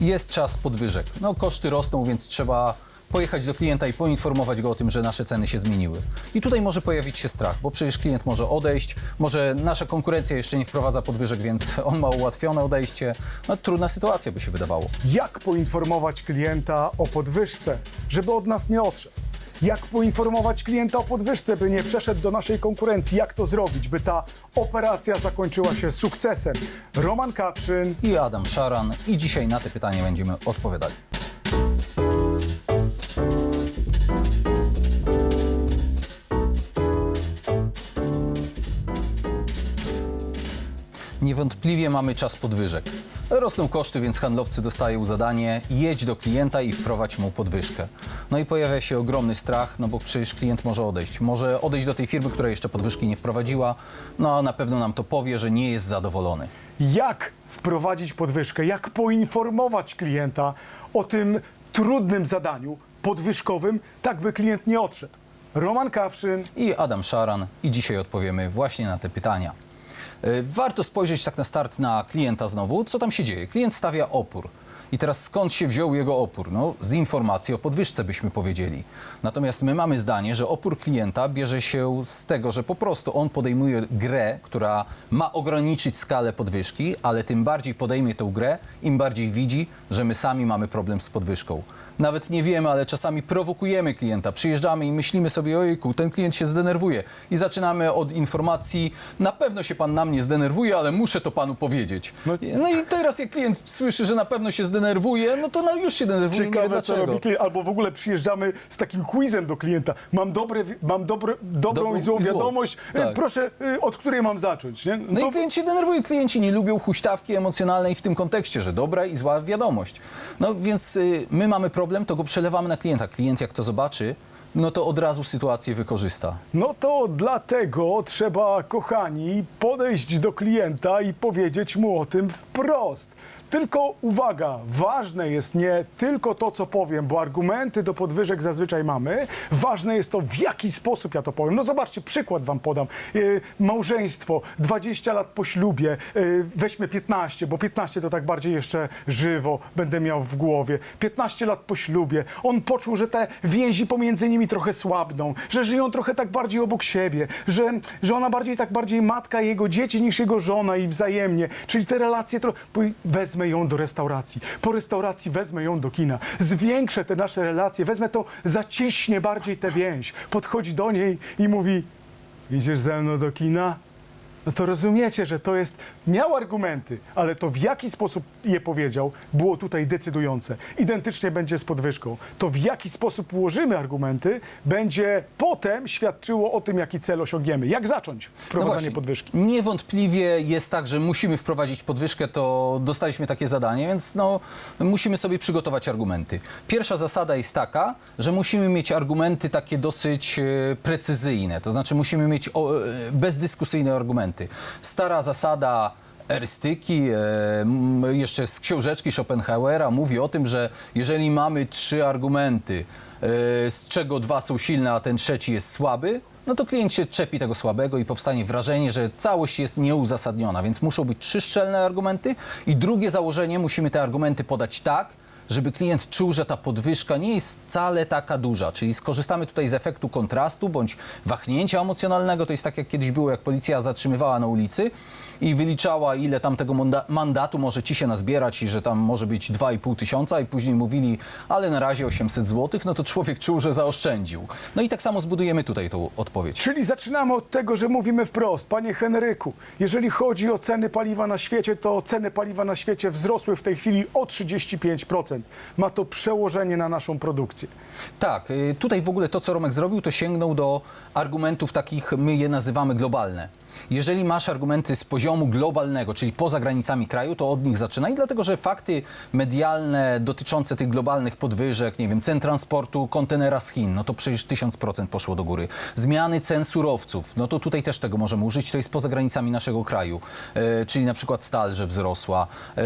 Jest czas podwyżek. No koszty rosną, więc trzeba pojechać do klienta i poinformować go o tym, że nasze ceny się zmieniły. I tutaj może pojawić się strach, bo przecież klient może odejść, może nasza konkurencja jeszcze nie wprowadza podwyżek, więc on ma ułatwione odejście. No trudna sytuacja by się wydawało. Jak poinformować klienta o podwyżce, żeby od nas nie odszedł? Jak poinformować klienta o podwyżce, by nie przeszedł do naszej konkurencji? Jak to zrobić, by ta operacja zakończyła się sukcesem? Roman Kawszyn, I Adam Szaran i dzisiaj na te pytania będziemy odpowiadali. Niewątpliwie mamy czas podwyżek. Rosną koszty, więc handlowcy dostają zadanie jedź do klienta i wprowadź mu podwyżkę. No i pojawia się ogromny strach, no bo przecież klient może odejść. Może odejść do tej firmy, która jeszcze podwyżki nie wprowadziła, no a na pewno nam to powie, że nie jest zadowolony. jak wprowadzić podwyżkę? Jak poinformować klienta o tym trudnym zadaniu podwyżkowym, tak by klient nie odszedł? Roman Kawszyn, i Adam Szaran i dzisiaj odpowiemy właśnie na te pytania. E, Warto spojrzeć tak na start na klienta znowu, co tam się dzieje. Klient stawia opór. I teraz skąd się wziął jego opór? No, z informacji o podwyżce byśmy powiedzieli. Natomiast my mamy zdanie, że opór klienta bierze się z tego, że po prostu on podejmuje grę, która ma ograniczyć skalę podwyżki, ale tym bardziej podejmie tę grę, im bardziej widzi, że my sami mamy problem z podwyżką. Nawet nie wiemy, ale czasami prowokujemy klienta. Przyjeżdżamy i myślimy sobie, ojejku, ten klient się zdenerwuje. I zaczynamy od informacji, na pewno się pan na mnie zdenerwuje, ale muszę to panu powiedzieć. No- No, i teraz jak klient słyszy, że na pewno się zdenerwuje, no to no już się denerwuje, nie wie ciekawe dlaczego. robi klient, albo w ogóle przyjeżdżamy z takim quizem do klienta. Mam, dobre, mam dobre, dobrą i złą wiadomość, Y, Tak. proszę, y, od której mam zacząć? Nie? No To- i klient się denerwuje. Klienci nie lubią huśtawki emocjonalnej w tym kontekście, że dobra i zła wiadomość. No więc y, my mamy problem, to go przelewamy na klienta. Klient jak to zobaczy, no to od razu sytuację wykorzysta. No to dlatego trzeba, kochani, podejść do klienta i powiedzieć mu o tym wprost. Tylko uwaga, ważne jest nie tylko to, co powiem, bo argumenty do podwyżek zazwyczaj mamy. Ważne jest to, w jaki sposób ja to powiem. No zobaczcie, przykład wam podam. Yy, małżeństwo, 20 lat po ślubie, yy, weźmy 15, bo 15 to tak bardziej jeszcze żywo będę miał w głowie. 15 lat po ślubie, on poczuł, że te więzi pomiędzy nimi trochę słabną, że żyją trochę tak bardziej obok siebie, że, że ona bardziej tak bardziej matka jego dzieci niż jego żona i wzajemnie. Czyli te relacje trochę. Wezmę ją do restauracji, po restauracji wezmę ją do kina, zwiększę te nasze relacje, wezmę to, zaciśnie bardziej tę więź. Podchodzi do niej i mówi: Idziesz ze mną do kina? No to rozumiecie, że to jest. Miał argumenty, ale to w jaki sposób je powiedział, było tutaj decydujące. Identycznie będzie z podwyżką. To w jaki sposób ułożymy argumenty, będzie potem świadczyło o tym, jaki cel osiągniemy. Jak zacząć wprowadzanie No właśnie. podwyżki? Niewątpliwie jest tak, że musimy wprowadzić podwyżkę, to dostaliśmy takie zadanie, więc no, musimy sobie przygotować argumenty. Pierwsza zasada jest taka, że musimy mieć argumenty takie dosyć e, precyzyjne, to znaczy musimy mieć e, bezdyskusyjne argumenty. Stara zasada erystyki, e, jeszcze z książeczki Schopenhauera mówi o tym, że jeżeli mamy trzy argumenty, e, z czego dwa są silne, a ten trzeci jest słaby, no to klient się czepi tego słabego i powstanie wrażenie, że całość jest nieuzasadniona, więc muszą być trzy szczelne argumenty i drugie założenie, musimy te argumenty podać tak, żeby klient czuł, że ta podwyżka nie jest wcale taka duża. Czyli skorzystamy tutaj z efektu kontrastu bądź wahnięcia emocjonalnego. To jest tak, jak kiedyś było, jak policja zatrzymywała na ulicy i wyliczała, ile tam tego mandatu może ci się nazbierać i że tam może być 2,5 tysiąca i później mówili, ale na razie 800 zł, no to człowiek czuł, że zaoszczędził. No i tak samo zbudujemy tutaj tą odpowiedź. Czyli zaczynamy od tego, że mówimy wprost, panie Henryku, jeżeli chodzi o ceny paliwa na świecie, to ceny paliwa na świecie wzrosły w tej chwili o 35%. Ma to przełożenie na naszą produkcję. Tak, y, tutaj w ogóle to, co Romek zrobił, to sięgnął do argumentów takich, my je nazywamy globalne. Jeżeli masz argumenty z poziomu globalnego, czyli poza granicami kraju, to od nich zaczynaj, dlatego że fakty medialne dotyczące tych globalnych podwyżek, nie wiem, cen transportu kontenera z Chin, no to przecież 1000% poszło do góry. Zmiany cen surowców, no to tutaj też tego możemy użyć, to jest poza granicami naszego kraju, e, czyli na przykład stal, że wzrosła. E,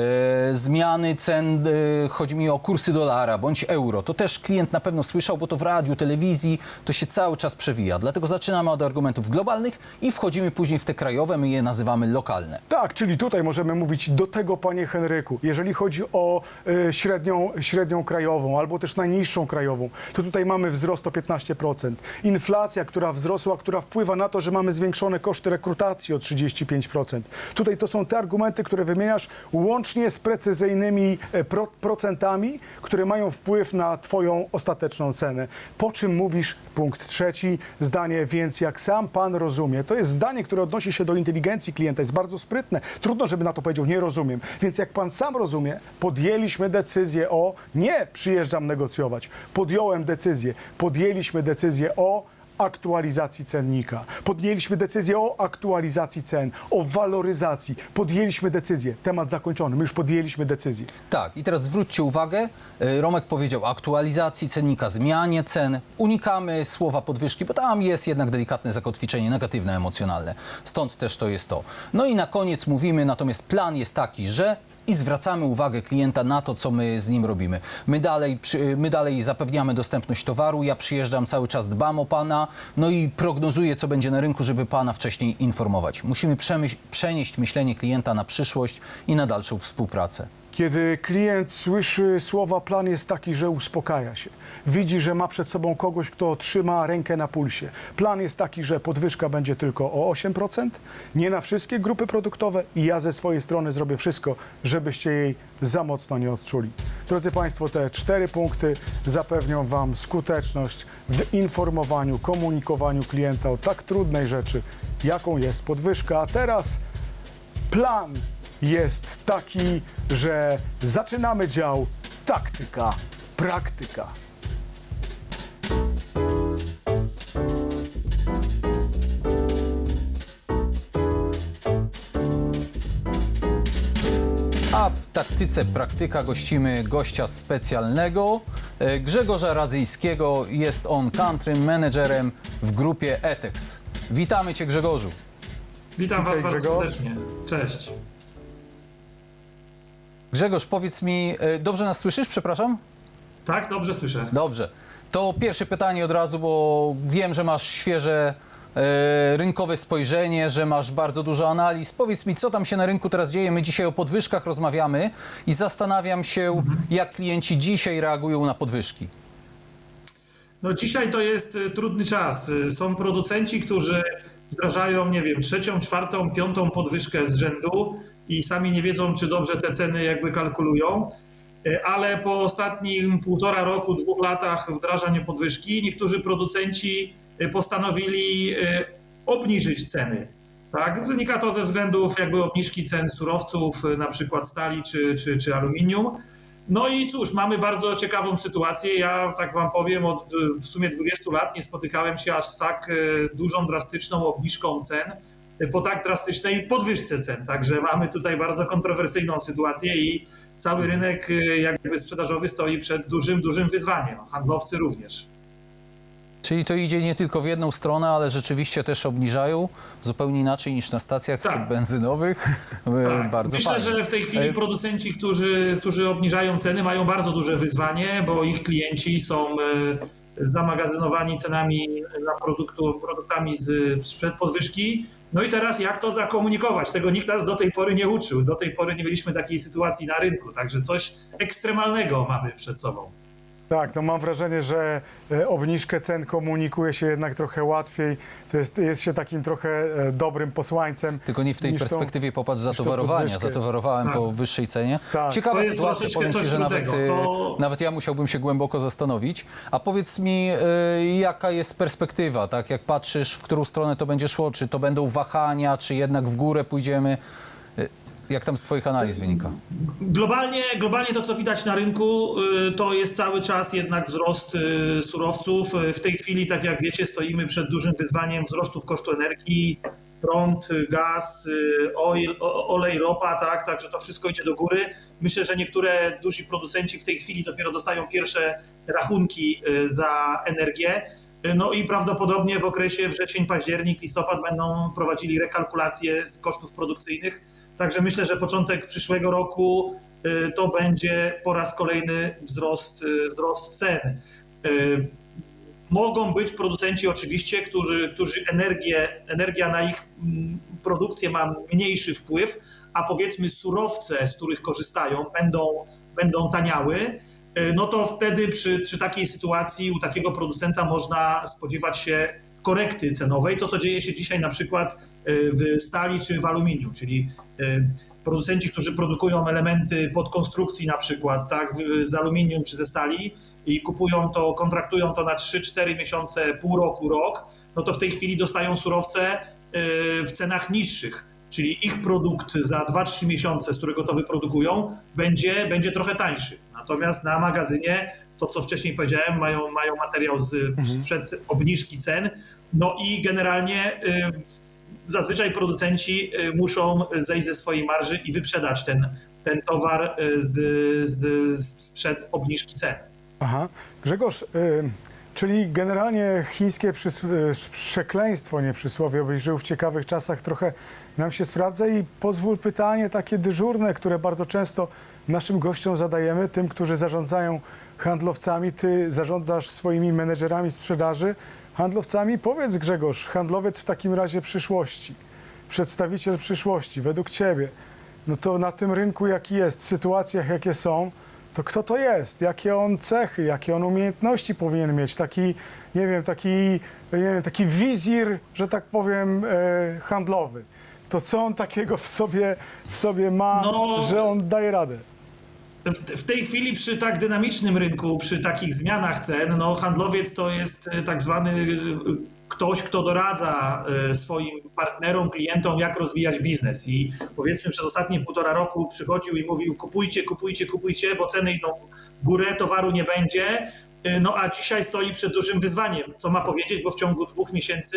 zmiany cen, e, chodzi mi o kursy dolara bądź euro, to też klient na pewno słyszał, bo to w radiu, telewizji, to się cały czas przewija. Dlatego zaczynamy od argumentów globalnych i wchodzimy później w w te krajowe, my je nazywamy lokalne. Tak, czyli tutaj możemy mówić do tego, panie Henryku, jeżeli chodzi o e, średnią, średnią krajową albo też najniższą krajową, to tutaj mamy wzrost o 15%. Inflacja, która wzrosła, która wpływa na to, że mamy zwiększone koszty rekrutacji o 35%. Tutaj to są te argumenty, które wymieniasz łącznie z precyzyjnymi e, pro, procentami, które mają wpływ na twoją ostateczną cenę. Po czym mówisz, punkt trzeci, zdanie, więc jak sam pan rozumie, to jest zdanie, które odnosi się do inteligencji klienta, jest bardzo sprytne. Trudno, żeby na to powiedział, nie rozumiem. Więc jak pan sam rozumie, podjęliśmy decyzję o, nie przyjeżdżam negocjować, podjąłem decyzję, podjęliśmy decyzję o aktualizacji cennika. Podjęliśmy decyzję o aktualizacji cen, o waloryzacji. Podjęliśmy decyzję. Temat zakończony. My już podjęliśmy decyzję. Tak, i teraz zwróćcie uwagę, e, Romek powiedział aktualizacji cennika, zmianie cen. Unikamy słowa podwyżki, bo tam jest jednak delikatne zakotwiczenie negatywne, emocjonalne. Stąd też to jest to. No i na koniec mówimy, natomiast plan jest taki, że i zwracamy uwagę klienta na to, co my z nim robimy. My dalej, przy, my dalej zapewniamy dostępność towaru, ja przyjeżdżam cały czas, dbam o pana, no i prognozuję, co będzie na rynku, żeby pana wcześniej informować. Musimy przenieść myślenie klienta na przyszłość i na dalszą współpracę. Kiedy klient słyszy słowa, plan jest taki, że uspokaja się. Widzi, że ma przed sobą kogoś, kto trzyma rękę na pulsie. Plan jest taki, że podwyżka będzie tylko o 8%, nie na wszystkie grupy produktowe i ja ze swojej strony zrobię wszystko, żebyście jej za mocno nie odczuli. Drodzy Państwo, te cztery punkty zapewnią Wam skuteczność w informowaniu, komunikowaniu klienta o tak trudnej rzeczy, jaką jest podwyżka. A teraz plan jest taki, że zaczynamy dział taktyka, praktyka. A w taktyce praktyka gościmy gościa specjalnego, e, Grzegorza Radzyjskiego. Jest on country managerem w grupie ETEX. Witamy Cię Grzegorzu. Witam Witaj, Was bardzo Grzegorz. serdecznie. Cześć. Grzegorz, powiedz mi, e, dobrze nas słyszysz, przepraszam? Tak, dobrze słyszę. Dobrze. To pierwsze pytanie od razu, bo wiem, że masz świeże e, rynkowe spojrzenie, że masz bardzo dużo analiz. Powiedz mi, co tam się na rynku teraz dzieje? My dzisiaj o podwyżkach rozmawiamy i zastanawiam się, jak klienci dzisiaj reagują na podwyżki. No dzisiaj to jest y, trudny czas. Y, Są producenci, którzy wdrażają, nie wiem, trzecią, czwartą, piątą podwyżkę z rzędu i sami nie wiedzą, czy dobrze te ceny jakby kalkulują. Y, Ale po ostatnim półtora roku, dwóch latach wdrażania podwyżki, niektórzy producenci y, postanowili y, obniżyć ceny. Tak? Wynika to ze względów jakby obniżki cen surowców, na przykład stali czy, czy, czy aluminium. No i cóż, mamy bardzo ciekawą sytuację. Ja tak wam powiem, od w sumie 20 lat nie spotykałem się aż z tak dużą, drastyczną obniżką cen po tak drastycznej podwyżce cen. Także mamy tutaj bardzo kontrowersyjną sytuację i cały rynek y, jakby sprzedażowy stoi przed dużym, dużym wyzwaniem. Handlowcy również. Czyli to idzie nie tylko w jedną stronę, ale rzeczywiście też obniżają zupełnie inaczej niż na stacjach Tak. benzynowych. Tak. Bardzo Myślę, fajnie. że w tej chwili E, producenci, którzy, którzy obniżają ceny, mają bardzo duże wyzwanie, bo ich klienci są e, zamagazynowani cenami na produktu, produktami z sprzed podwyżki. No i teraz jak to zakomunikować? Tego nikt nas do tej pory nie uczył. Do tej pory nie mieliśmy takiej sytuacji na rynku, także coś ekstremalnego mamy przed sobą. Tak, no mam wrażenie, że e, obniżkę cen komunikuje się jednak trochę łatwiej. To jest, jest się takim trochę e, dobrym posłańcem. Tylko nie w tej niż tą- perspektywie popatrz zatowarowania. Zatowarowałem Tak. po wyższej cenie. Tak. Ciekawa sytuacja, powiem Ci, że nawet, e, To- nawet ja musiałbym się głęboko zastanowić. A powiedz mi, jaka jest perspektywa, tak? Jak patrzysz, w którą stronę to będzie szło? Czy to będą wahania, czy jednak w górę pójdziemy? Jak tam z Twoich analiz wynika? Globalnie, globalnie to, co widać na rynku, y, to jest cały czas jednak wzrost y, surowców. Y, W tej chwili, tak jak wiecie, stoimy przed dużym wyzwaniem wzrostów kosztu energii, prąd, gaz, oil, olej, ropa, tak, także to wszystko idzie do góry. Myślę, że niektóre duzi producenci w tej chwili dopiero dostają pierwsze rachunki za energię. No i prawdopodobnie w okresie wrzesień, październik, listopad będą prowadzili rekalkulacje z kosztów produkcyjnych. Także myślę, że początek przyszłego roku y, to będzie po raz kolejny wzrost, y, wzrost cen. Y, Mogą być producenci oczywiście, którzy, którzy energię, energia na ich mm, produkcję ma mniejszy wpływ, a powiedzmy surowce, z których korzystają, będą, będą taniały, no to wtedy przy, przy takiej sytuacji u takiego producenta można spodziewać się korekty cenowej, to co dzieje się dzisiaj na przykład w stali czy w aluminium, czyli y, producenci, którzy produkują elementy podkonstrukcji na przykład, tak, w- z aluminium czy ze stali i kupują to, kontraktują to na 3-4 miesiące, pół roku, rok, no to w tej chwili dostają surowce y, w cenach niższych, czyli ich produkt za 2-3 miesiące, z którego to wyprodukują, będzie, będzie trochę tańszy. Natomiast na magazynie, to co wcześniej powiedziałem, mają, mają materiał z, sprzed obniżki cen, no i generalnie zazwyczaj producenci y, muszą zejść ze swojej marży i wyprzedać ten, ten towar y, z, z, sprzed obniżki cen. Aha. Grzegorz, y, czyli generalnie chińskie y, przekleństwo, nie przysłowie, byś żył w ciekawych czasach, trochę nam się sprawdza i pozwól pytanie takie dyżurne, które bardzo często naszym gościom zadajemy, tym, którzy zarządzają handlowcami. Ty zarządzasz swoimi menedżerami sprzedaży, handlowcami. Powiedz Grzegorz, handlowiec w takim razie przyszłości, przedstawiciel przyszłości, według Ciebie, no to na tym rynku jaki jest, w sytuacjach jakie są, to kto to jest? Jakie on cechy, jakie on umiejętności powinien mieć? Taki, nie wiem, taki, nie wiem, taki wizir, że tak powiem, e, handlowy. To co on takiego w sobie, w sobie ma, No- że on daje radę? W, tej chwili przy tak dynamicznym rynku, przy takich zmianach cen, no handlowiec to jest e, tak zwany e, ktoś, kto doradza e, swoim partnerom, klientom, jak rozwijać biznes. I powiedzmy przez ostatnie półtora roku przychodził i mówił kupujcie, kupujcie, kupujcie, bo ceny idą w górę, towaru nie będzie. No a dzisiaj stoi przed dużym wyzwaniem, co ma powiedzieć, bo w ciągu dwóch miesięcy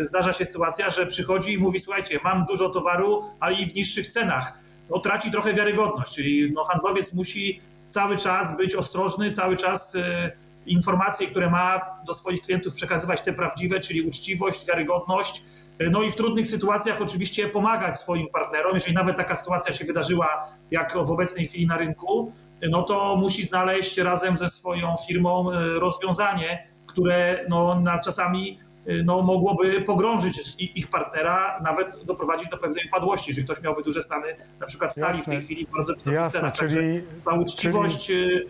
zdarza się sytuacja, że przychodzi i mówi słuchajcie, mam dużo towaru, ale i w niższych cenach no, traci trochę wiarygodność, czyli no, handlowiec musi cały czas być ostrożny, cały czas e, informacje, które ma do swoich klientów przekazywać te prawdziwe, czyli uczciwość, wiarygodność. E, No i w trudnych sytuacjach oczywiście pomagać swoim partnerom. Jeżeli nawet taka sytuacja się wydarzyła, jak w obecnej chwili na rynku, no to musi znaleźć razem ze swoją firmą e, rozwiązanie, które no, na czasami no, mogłoby pogrążyć ich partnera, nawet doprowadzić do pewnej upadłości, jeżeli ktoś miałby duże stany, na przykład stali w Jasne. tej chwili w bardzo wysokich Jasne, cenach. czyli- ta uczciwość, y,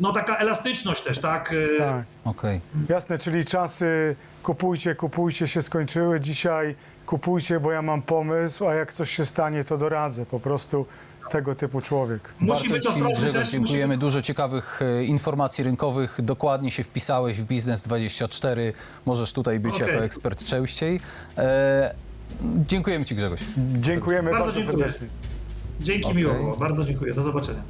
no taka elastyczność też, tak? y, Tak. Okej. Jasne, czyli czasy kupujcie, kupujcie się skończyły. Dzisiaj kupujcie, bo ja mam pomysł, a jak coś się stanie, to doradzę. Po prostu tego typu człowiek. Musi Bardzo być Ci, ostrożny Grzegorz, też. dziękujemy. Dużo ciekawych e, informacji rynkowych. Dokładnie się wpisałeś w Biznes24. Możesz tutaj być Okej. jako ekspert częściej. E, dziękujemy Ci, Grzegorz. Dziękujemy Bardzo bardzo, dziękuję. serdecznie. Dzięki, Okej. miło było. Bardzo dziękuję. Do zobaczenia.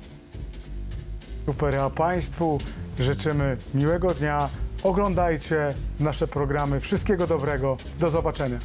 Super, a Państwu życzymy miłego dnia. Oglądajcie nasze programy. Wszystkiego dobrego. Do zobaczenia.